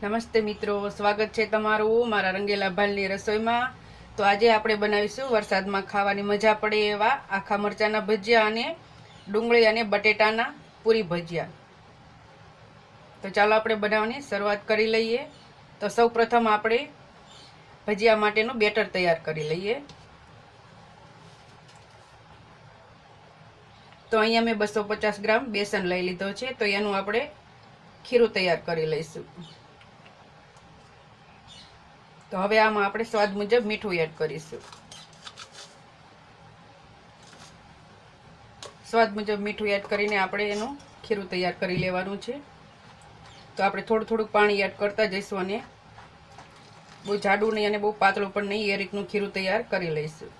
નમસ્તે મિત્રો, સ્વાગત છે તમારું મારા રંગેલા ભાલની રસોઈમાં. તો આજે આપણે બનાવીશું વરસાદમાં ખાવાની મજા પડે એવા આખા મરચાના ભજીયા અને ડુંગળી અને બટેટાના પૂરી ભજીયા. તો ચાલો આપણે બનાવવાની શરૂઆત કરી લઈએ. તો સૌ આપણે ભજીયા માટેનું બેટર તૈયાર કરી લઈએ. તો અહીંયા મેં બસો પચાસ ગ્રામ બેસન લઈ લીધો છે. તો એનું આપણે ખીરું તૈયાર કરી લઈશું. તો હવે આમાં આપણે સ્વાદ મુજબ મીઠું એડ કરીશું. સ્વાદ મુજબ મીઠું એડ કરીને આપણે એનું ખીરું તૈયાર કરી લેવાનું છે. તો આપણે થોડું થોડુંક પાણી એડ કરતા જઈશું અને બહુ જાડું નહીં અને બહુ પાતળું પણ નહીં, એ રીતનું ખીરું તૈયાર કરી લઈશું.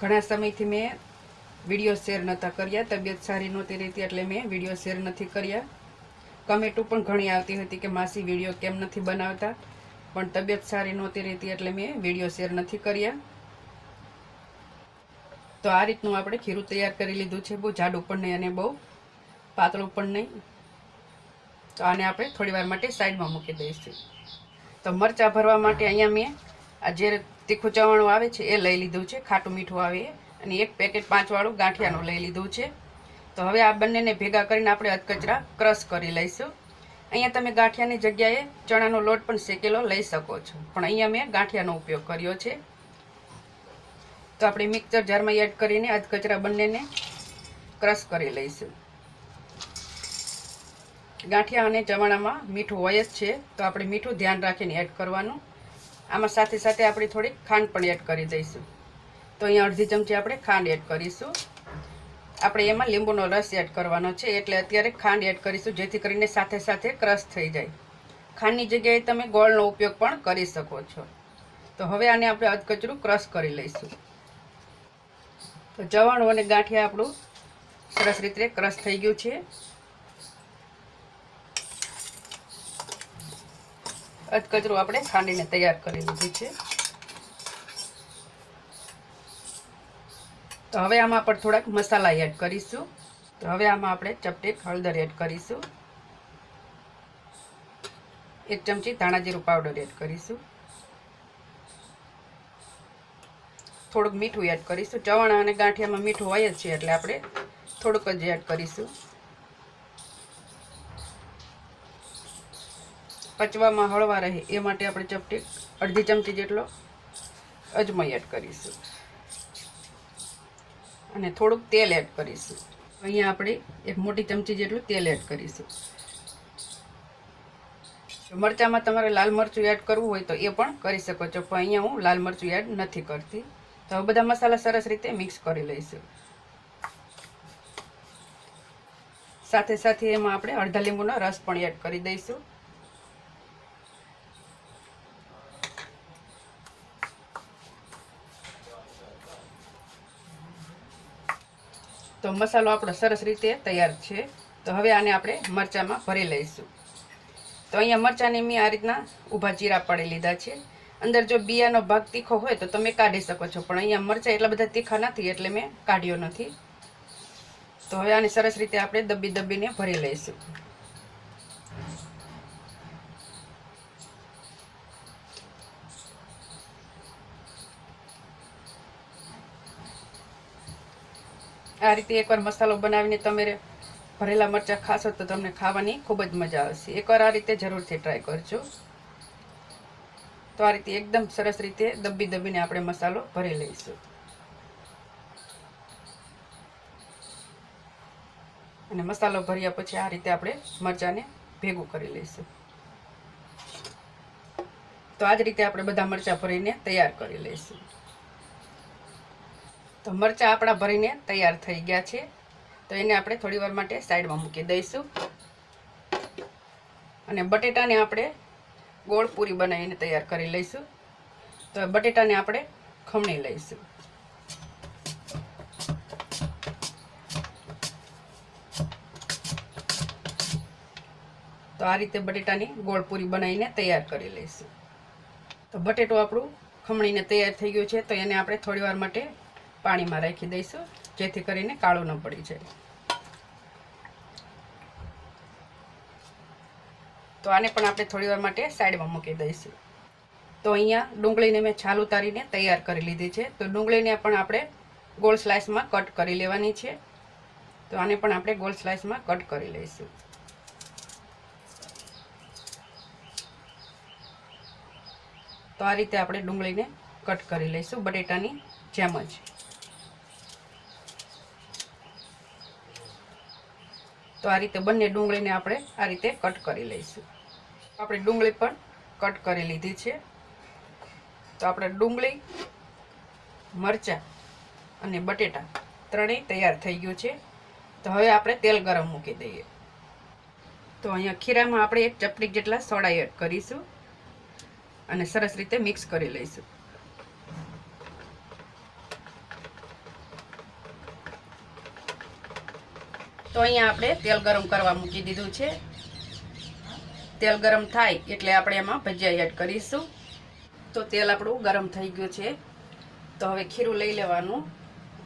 ઘણા સમયથી મેં વીડિયો શેર નહોતા કર્યા, તબિયત સારી નહોતી રહેતી એટલે મેં વીડિયો શેર નથી કર્યા. કમેન્ટો પણ ઘણી આવતી હતી કે માસી વીડિયો કેમ નથી બનાવતા, પણ તબિયત સારી નહોતી રહેતી એટલે મેં વીડિયો શેર નથી કર્યા. તો આ રીતનું આપણે ખીરું તૈયાર કરી લીધું છે, બહુ જાડું પણ નહીં અને બહુ પાતળું પણ નહીં. તો આને આપણે થોડી વાર માટે સાઈડમાં મૂકી દઈશું. તો મરચાં ભરવા માટે અહીંયા મેં આ જે તીખું ચવાણું આવે છે, એ લઈ લીધું છે, ખાટું મીઠું આવે એ. અને એક પેકેટ પાંચવાળું ગાંઠિયાનું લઈ લીધું છે. તો હવે આ બંનેને ભેગા કરીને આપણે અધકચરા ક્રશ કરી લઈશું. અહીંયા તમે ગાંઠિયાની જગ્યાએ ચણાનો લોટ પણ શેકેલો લઈ શકો છો. પણ અહીંયા મેં ગાંઠિયાનો ઉપયોગ કર્યો છે. તો આપણે મિક્સર જારમાં એડ કરીને અધકચરા બંનેને ક્રશ કરી લઈશું. ગાંઠિયા અને ચવાણામાં મીઠું હોય જ છે. તો આપણે મીઠું ધ્યાન રાખીને એડ કરવાનું. આમાં સાથે સાથે આપણે થોડીક ખાંડ પણ એડ કરી દઈશું. તો અહીંયા અડધી ચમચી આપણે ખાંડ એડ કરીશું. આપણે એમાં લીંબુનો રસ એડ કરવાનો છે, એટલે અત્યારે ખાંડ એડ કરીશું, જેથી કરીને સાથે સાથે ક્રશ થઈ જાય. ખાંડની જગ્યાએ તમે ગોળનો ઉપયોગ પણ કરી શકો છો. તો હવે આને આપણે અધકચરું ક્રશ કરી લઈશું. તો જવાણું અને ગાંઠિયા આપણું સરસ રીતે ક્રશ થઈ ગયું છે. અધકચરું આપણે ખાંડીને તૈયાર કરી લીધું છે. તો હવે આમાં આપણે થોડાક મસાલા એડ કરીશું. તો હવે આમાં આપણે ચપટીક હળદર એડ કરીશું. એક ચમચી ધાણા જીરું પાવડર એડ કરીશું. થોડુંક મીઠું એડ કરીશું. ચવાણા અને ગાંઠિયામાં મીઠું હોય જ છે એટલે આપણે થોડુંક જ એડ કરીશું. પચવામાં હળવા રહે એ માટે આપણે ચપટી અડધી ચમચી જેટલો અજમો એડ કરીશું. અને થોડુંક તેલ એડ કરીશું. અહીંયા આપણે એક મોટી ચમચી જેટલું તેલ એડ કરીશું. મરચાંમાં તમારે લાલ મરચું એડ કરવું હોય તો એ પણ કરી શકો છો, પણ અહીંયા હું લાલ મરચું એડ નથી કરતી. તો હવે બધા મસાલા સરસ રીતે મિક્સ કરી લઈશું. સાથે સાથે એમાં આપણે અડધા લીંબુનો રસ પણ એડ કરી દઈશું. તો મસાલો આપણો સરસ રીતે તૈયાર છે. તો હવે આને આપણે મરચાંમાં ભરી લઈશું. તો અહીંયા મરચાંને મેં આ રીતના ઊભા ચીરા પાડી લીધા છે. અંદર જો બિયાનો ભાગ તીખો હોય તો તમે કાઢી શકો છો. પણ અહીંયા મરચાં એટલા બધા તીખા નથી એટલે મેં કાઢ્યો નથી. તો હવે આને સરસ રીતે આપણે દબી દબીને ભરી લઈશું. આ રીતે એકવાર મસાલો બનાવીને તમે ભરેલા મરચાં ખાશો તો તમને ખાવાની ખૂબ જ મજા આવશે. એકવાર આ રીતે જરૂરથી ટ્રાય કરજો. તો આ રીતે એકદમ સરસ રીતે દબી દબીને આપણે મસાલો ભરી લઈશું. અને મસાલો ભર્યા પછી આ રીતે આપણે મરચાંને ભેગું કરી લઈશું. તો આ જ રીતે આપણે બધા મરચાં ભરીને તૈયાર કરી લઈશું. તો મરચાં આપણા ભરીને તૈયાર થઈ ગયા છે. તો એને આપણે થોડી વાર માટે સાઈડમાં મૂકી દઈશું. અને બટેટાને આપણે ગોળ પૂરી બનાવીને તૈયાર કરી લઈશું. તો બટેટાને આપણે ખમણી લઈશું. તો આ રીતે બટેટાની ગોળ પૂરી બનાવીને તૈયાર કરી લઈશું. તો બટેટું આપણું ખમણીને તૈયાર થઈ ગયું છે. તો એને આપણે થોડી વાર માટે પાણીમાં રાખી દઈશું, જેથી કરીને કાળો ન પડી જાય. તો આને પણ આપણે થોડી વાર માટે સાઈડમાં મૂકી દઈશું. તો અહીંયા ડુંગળીને મેં છાલ ઉતારીને તૈયાર કરી લીધી છે. તો ડુંગળીને પણ આપણે ગોળ સ્લાઇસમાં કટ કરી લેવાની છે. તો આને પણ આપણે ગોળ સ્લાઇસમાં કટ કરી લઈશું. તો આ રીતે આપણે ડુંગળીને કટ કરી લઈશું. બટેટાની જેમ જ. તો આ રીતે બંને ડુંગળીને આપણે આ રીતે કટ કરી લઈશું. આપણે ડુંગળી પણ કટ કરી લીધી છે. તો આપણે ડુંગળી, મરચાં અને બટેટા ત્રણેય તૈયાર થઈ ગયું છે. તો હવે આપણે તેલ ગરમ મૂકી દઈએ. તો અહીંયા ખીરામાં આપણે એક ચપટી જેટલા સોડા એડ કરીશું અને સરસ રીતે મિક્સ કરી લઈશું. તો અહીંયા આપણે તેલ ગરમ કરવા મૂકી દીધું છે. તેલ ગરમ થાય એટલે આપણે એમાં ભજીયા એડ કરીશું. તો તેલ આપણું ગરમ થઈ ગયું છે. તો હવે ખીરું લઈ લેવાનું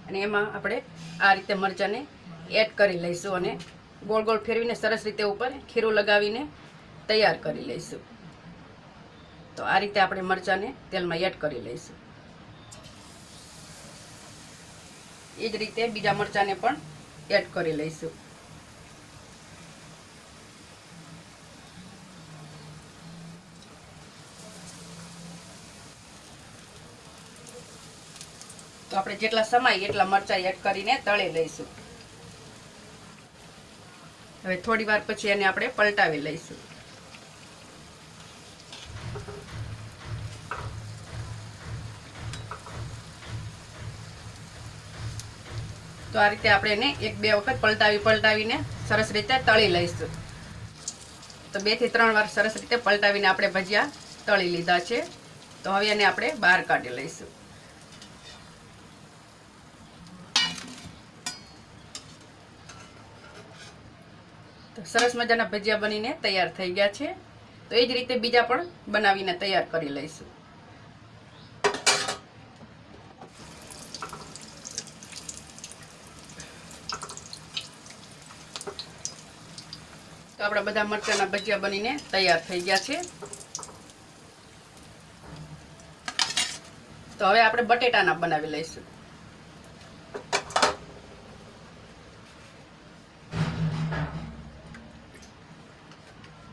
અને એમાં આપણે આ રીતે મરચાંને એડ કરી લઈશું અને ગોળ ગોળ ફેરવીને સરસ રીતે ઉપર ખીરું લગાવીને તૈયાર કરી લઈશું. તો આ રીતે આપણે મરચાંને તેલમાં એડ કરી લઈશું. એ જ રીતે બીજા મરચાંને પણ એડ કરી લઈશું. તો આપણે જેટલા સમાય એટલા મરચાં એડ કરીને તળી લઈશું. હવે થોડી વાર પછી એને આપણે પલટાવી લઈશું. આ રીતે આપણે એને એક, બે વખત પલટાવી, પલટાવીને સરસ રીતે તળી લઈશું. તો બેથી ત્રણ વાર સરસ રીતે પલટાવીને આપણે ભજીયા તળી લીધા છે. તો હવે એને આપણે બહાર કાઢી લઈશું. તો સરસ મજાના ભજીયા બનીને તૈયાર થઈ ગયા છે. તો એ જ રીતે બીજા પણ બનાવીને તૈયાર કરી લઈશું. આપણા બધા મરચાના ભજીયા બનીને તૈયાર થઈ ગયા છે. તો હવે આપણે બટેટાના બનાવી લઈશું.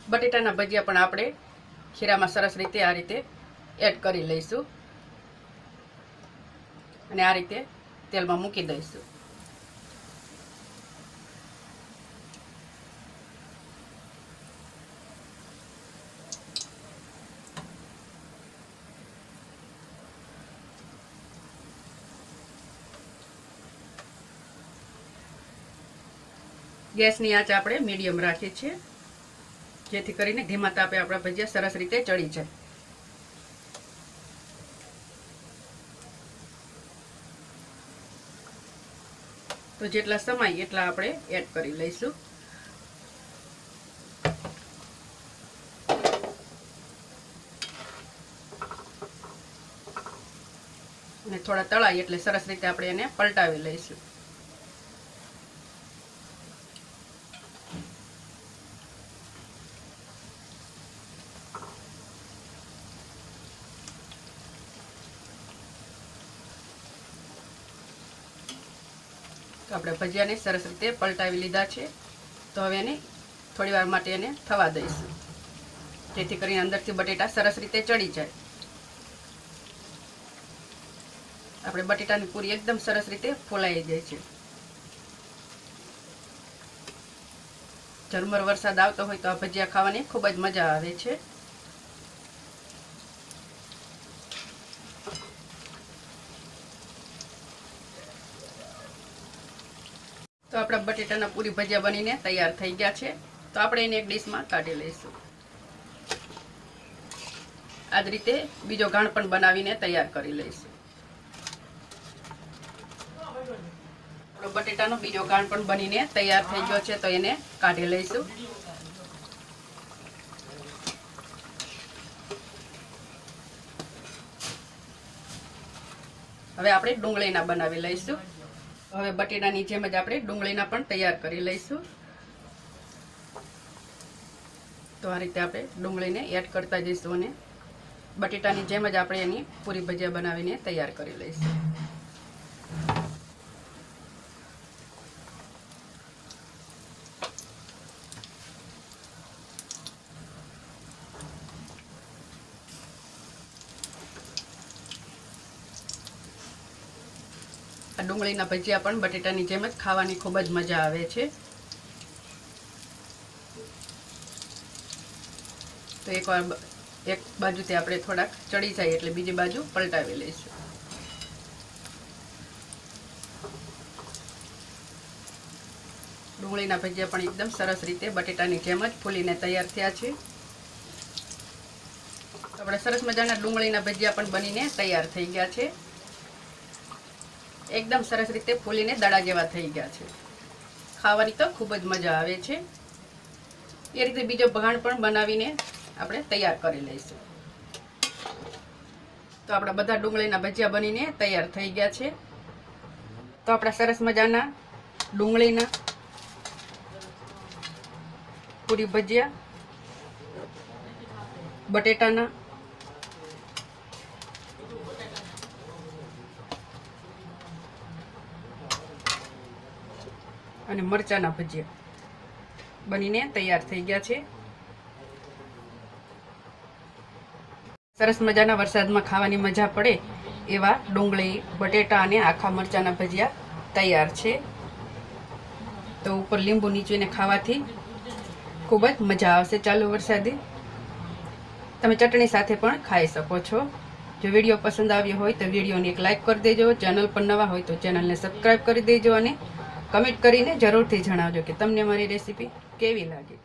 બટેટાના ભજીયા પણ આપણે ખીરામાં સરસ રીતે આ રીતે એડ કરી લઈશું. અને આ રીતે તેલમાં મૂકી દઈશું. ગેસની આંચ આપણે મીડિયમ રાખીએ છીએ. જેથી કરીને ધીમા તાપે આપણા ભજીયા સરસ રીતે ચડી જાય. તો જેટલા સમાય એટલા આપણે એડ કરી લઈશું. અને થોડા તળાય એટલે સરસ રીતે આપણે એને પલટાવી લઈશું. ભજીયાને સરસ રીતે પલટાવી લીધા છે. તો હવે એને થોડી વાર માટે એને થવા દઈશું. જેથી કરીને અંદરથી બટેટા સરસ રીતે ચડી જાય. આપણે બટેટાની પૂરી એકદમ સરસ રીતે ફોલાઈ જાય છે. ઝરમર વરસાદ આવતો હોય તો આ ભજીયા ખાવાની ખૂબ જ મજા આવે છે. આપણા બટેટાના પૂરી ભજીયા બનીને તૈયાર થઈ ગયા છે. તો આપણે એને એક ડીશમાં કાઢી લઈશું. આ જ રીતે બીજો ઘાણ પણ બનાવીને તૈયાર કરી લઈશું. આપણો બટેટાનો બીજો ઘાણ પણ બનીને તૈયાર થઈ ગયો છે, તો એને કાઢી લઈશું. હવે આપણે ડુંગળીના બનાવી લઈશું. હવે બટેટાની જેમ જ આપણે ડુંગળીના પણ તૈયાર કરી લઈશું. તો આ રીતે આપણે ડુંગળીને એડ કરતા જઈશું અને બટેટાની જેમ જ આપણે એની પૂરી ભજીયા બનાવીને તૈયાર કરી લઈશું. ડુંગળીના ભજીયા પણ બટેટાની જેમ જ ખાવાની ખૂબ જ મજા આવે છે. તો એકવાર એક બાજુથી આપણે થોડાક ચડી જાય એટલે બીજી બાજુ પલટાવી લઈશું. ડુંગળીના ભજીયા પણ એકદમ સરસ રીતે બટેટાની જેમ જ ફૂલીને તૈયાર થયા છે. આપણે સરસ મજાના ડુંગળીના ભજીયા પણ બનીને તૈયાર થઈ ગયા છે. એકદમ સરસ રીતે ફૂલીને દડા જેવા થઈ ગયા છે. ખાવાની તો ખૂબ જ મજા આવે છે. એ રીતે બીજો ભગાણ પણ બનાવીને આપણે તૈયાર કરી લઈશું. તો આપણા બધા ડુંગળીના ભજીયા બનીને તૈયાર થઈ ગયા છે. તો આપણા સરસ મજાના ડુંગળીના પૂરી ભજીયા, બટેટાના અને મરચાના ભજીયા બનીને તૈયાર થઈ ગયા છે. સરસ મજાના વરસાદમાં ખાવાની મજા પડે એવા ડુંગળી, બટેટા અને આખા મરચાના ભજીયા તૈયાર છે. તો ઉપર લીંબુ નીચવીને ખાવાથી ખૂબ જ મજા આવશે ચાલુ વરસાદી. તમે ચટણી સાથે પણ ખાઈ શકો છો. જો વીડિયો પસંદ આવ્યો હોય તો વિડીયોને એક લાઇક કરી દેજો. ચેનલ પર નવા હોય તો ચેનલને સબસ્ક્રાઈબ કરી દેજો અને કમેન્ટ કરીને જરૂરથી જણાવજો કે તમને મારી રેસીપી કેવી લાગી.